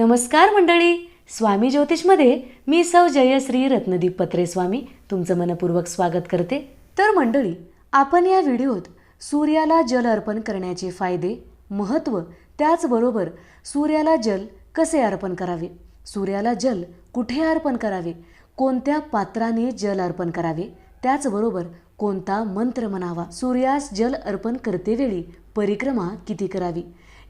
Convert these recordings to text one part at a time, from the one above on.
नमस्कार मंडळी. स्वामी ज्योतिषमध्ये मी सौ जयश्री रत्नदीप पत्रे स्वामी तुमचं मनपूर्वक स्वागत करते. तर मंडळी आपण या व्हिडिओत सूर्याला जल अर्पण करण्याचे फायदे महत्त्व त्याचबरोबर सूर्याला जल कसे अर्पण करावे? सूर्याला जल कुठे अर्पण करावे? कोणत्या पात्राने जल अर्पण करावे? त्याचबरोबर कोणता मंत्र म्हणावा? सूर्यास जल अर्पण करतेवेळी परिक्रमा किती करावी?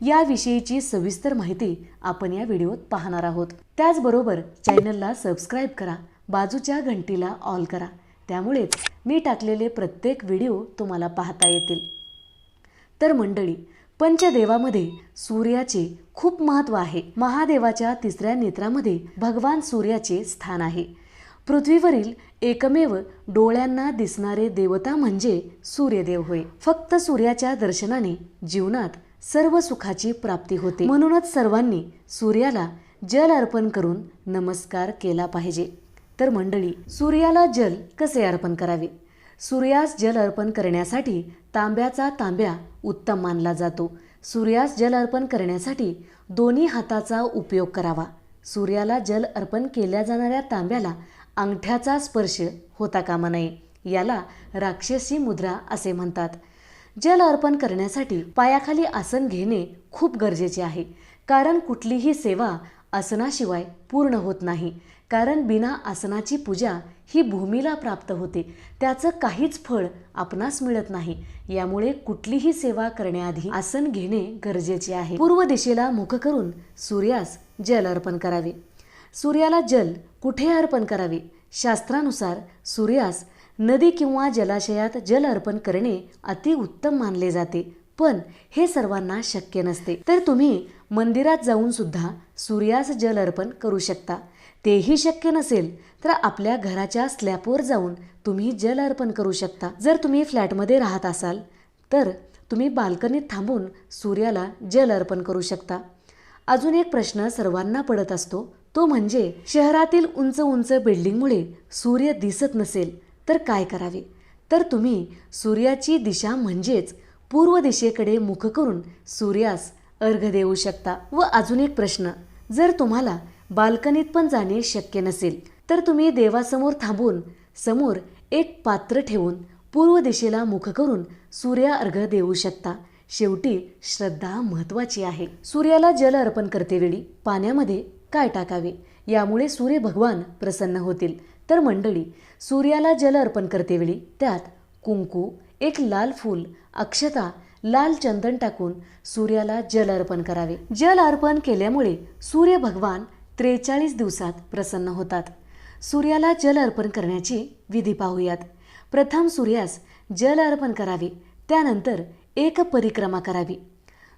याविषयीची सविस्तर माहिती आपण या व्हिडिओत पाहणार आहोत. त्याचबरोबर चॅनलला सबस्क्राईब करा बाजूच्या घंटीला ऑल करा. त्यामुळेच मी टाकलेले प्रत्येक व्हिडिओ तुम्हाला पाहता येतील. तर मंडळी पंचदेवामध्ये सूर्याचे खूप महत्त्व आहे. महादेवाच्या तिसऱ्या नेत्रामध्ये भगवान सूर्याचे स्थान आहे. पृथ्वीवरील एकमेव डोळ्यांना दिसणारे देवता म्हणजे सूर्यदेव होय. फक्त सूर्याच्या दर्शनाने जीवनात सर्व सुखाची प्राप्ती होते. म्हणूनच सर्वांनी सूर्याला जल अर्पण करून नमस्कार केला पाहिजे. तर मंडळी सूर्याला जल कसे अर्पण करावे? सूर्यास जल अर्पण करण्यासाठी तांब्याचा तांब्या उत्तम मानला जातो. सूर्यास जल अर्पण करण्यासाठी दोन्ही हाताचा उपयोग करावा. सूर्याला जल अर्पण केल्या जाणाऱ्या तांब्याला अंगठ्याचा स्पर्श होता कामा नये याला राक्षसी मुद्रा असे म्हणतात. जल अर्पण करण्यासाठी पायाखाली आसन घेणे खूप गरजेचे आहे. कारण कुठलीही सेवा आसनाशिवाय पूर्ण होत नाही. कारण बिना आसनाची पूजा ही भूमीला प्राप्त होते. त्याचं काहीच फळ आपणास मिळत नाही. यामुळे कुठलीही सेवा करण्याआधी आसन घेणे गरजेचे आहे. पूर्व दिशेला मुख करून सूर्यास जल अर्पण करावे. सूर्याला जल कुठे अर्पण करावे? शास्त्रानुसार सूर्यास नदी किंवा जलाशयात जल अर्पण करणे अतिउत्तम मानले जाते. पण हे सर्वांना शक्य नसते. तर तुम्ही मंदिरात जाऊन सुद्धा सूर्यास जल अर्पण करू शकता. तेही शक्य नसेल तर आपल्या घराच्या स्लॅपवर जाऊन तुम्ही जल अर्पण करू शकता. जर तुम्ही फ्लॅटमध्ये राहत असाल तर तुम्ही बाल्कनीत थांबून सूर्याला जल अर्पण करू शकता. अजून एक प्रश्न सर्वांना पडत असतो. तो म्हणजे शहरातील उंच उंच बिल्डिंगमुळे सूर्य दिसत नसेल. तर काय करावे? तर तुम्ही सूर्याची दिशा म्हणजेच पूर्व दिशेकडे मुख करून सूर्यास अर्घ देऊ शकता. व अजून एक प्रश्न जर तुम्हाला बाल्कनीत पण जाणे शक्य नसेल तर तुम्ही देवासमोर थांबून समोर एक पात्र ठेवून पूर्व दिशेला मुख करून सूर्या अर्घ देऊ शकता. शेवटी श्रद्धा महत्वाची आहे. सूर्याला जल अर्पण करतेवेळी पाण्यामध्ये काय टाकावे? यामुळे सूर्य भगवान प्रसन्न होतील. तर मंडळी सूर्याला जल अर्पण करतेवेळी त्यात कुंकू एक लाल फूल अक्षता लाल चंदन टाकून सूर्याला जल अर्पण करावे. जल अर्पण केल्यामुळे सूर्य भगवान त्रेचाळीस दिवसात प्रसन्न होतात. सूर्याला जल अर्पण करण्याची विधी पाहूयात. प्रथम सूर्यास जल अर्पण करावे त्यानंतर एक परिक्रमा करावी.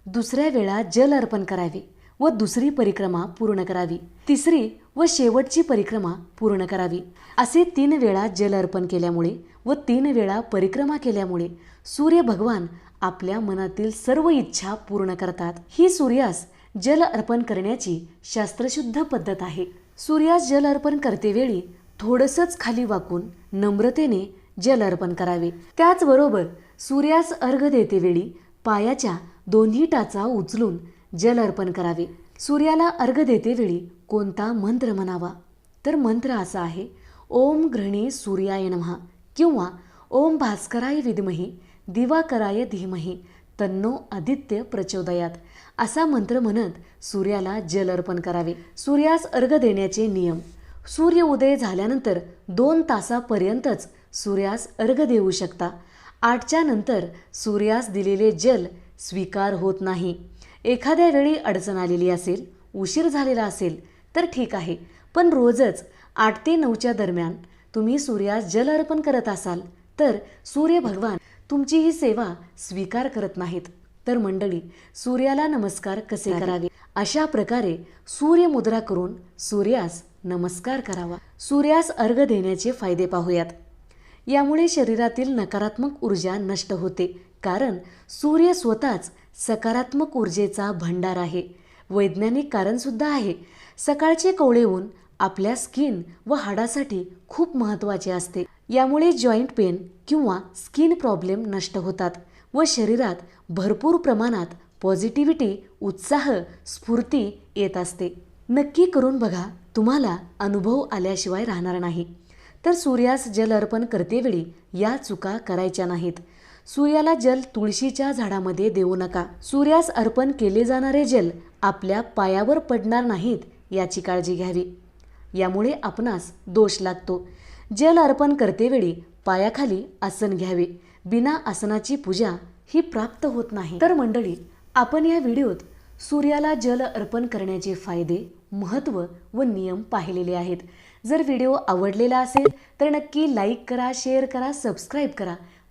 दुसऱ्या वेळा जल अर्पण करावे. व दुसरी परिक्रमा पूर्ण करावी. तिसरी व शेवटची परिक्रमा पूर्ण करावी. असे तीन वेळा जल अर्पण केल्यामुळे व तीन वेळा परिक्रमा केल्यामुळे सूर्य भगवान आपल्या मनातील सर्व इच्छा पूर्ण करतात. ही सूर्यास जल अर्पण करण्याची शास्त्रशुद्ध पद्धत आहे. सूर्यास जल अर्पण करतेवेळी थोडंसंच खाली वाकून नम्रतेने जल अर्पण करावे. त्याचबरोबर सूर्यास अर्घ देतेवेळी पायाच्या दोन्ही टाचा उचलून जल अर्पण करावे. सूर्याला अर्घ देतेवेळी कोणता मंत्र म्हणावा? तर मंत्र असा आहे ओम घृणी सूर्याय नमः किंवा ओम भास्कराय विद्मही दिवाकराय धीमही तन्नो आदित्य प्रचोदयात असा मंत्र म्हणत सूर्याला जल अर्पण करावे. सूर्यास अर्घ देण्याचे नियम. सूर्य उदय झाल्यानंतर दोन तासापर्यंतच सूर्यास अर्घ देऊ शकता. आठच्या नंतर सूर्यास दिलेले जल स्वीकार होत नाही. एखाद्या वेळी अडचण आलेली असेल उशीर झालेला असेल तर ठीक आहे. पण रोजच आठ ते नऊच्या दरम्यान तुम्ही सूर्यास जल अर्पण करत असाल तर सूर्य भगवान तुमची ही सेवा स्वीकार करत नाहीत. तर मंडळी सूर्याला नमस्कार कसे करावे? अशा प्रकारे सूर्य मुद्रा करून सूर्यास नमस्कार करावा. सूर्यास अर्घ देण्याचे फायदे पाहूयात. यामुळे शरीरातील नकारात्मक ऊर्जा नष्ट होते. कारण सूर्य स्वतःच सकारात्मक ऊर्जेचा भंडार आहे. वैज्ञानिक कारणसुद्धा आहे. सकाळचे कोवळे ऊन आपल्या स्किन व हाडासाठी खूप महत्त्वाचे असते. यामुळे जॉईंट पेन किंवा स्किन प्रॉब्लेम नष्ट होतात व शरीरात भरपूर प्रमाणात पॉझिटिव्हिटी उत्साह स्फूर्ती येत असते. नक्की करून बघा तुम्हाला अनुभव आल्याशिवाय राहणार नाही. तर सूर्यास जल अर्पण करतेवेळी या चुका करायच्या नाहीत. सूर्याला जल तुळशीच्या झाडामध्ये देऊ नका. सूर्यास अर्पण केले जाणारे जल आपल्या पायावर पडणार नाहीत याची काळजी घ्यावी. यामुळे आपणास दोष लागतो. जल अर्पण करतेवेळी पायाखाली आसन घ्यावे. बिना आसनाची पूजा ही प्राप्त होत नाही. तर मंडळी आपण या व्हिडिओत सूर्याला जल अर्पण करण्याचे फायदे महत्त्व व नियम पाहिलेले आहेत. जर व्हिडिओ आवडलेला असेल तर नक्की लाईक करा शेअर करा सबस्क्राईब करा.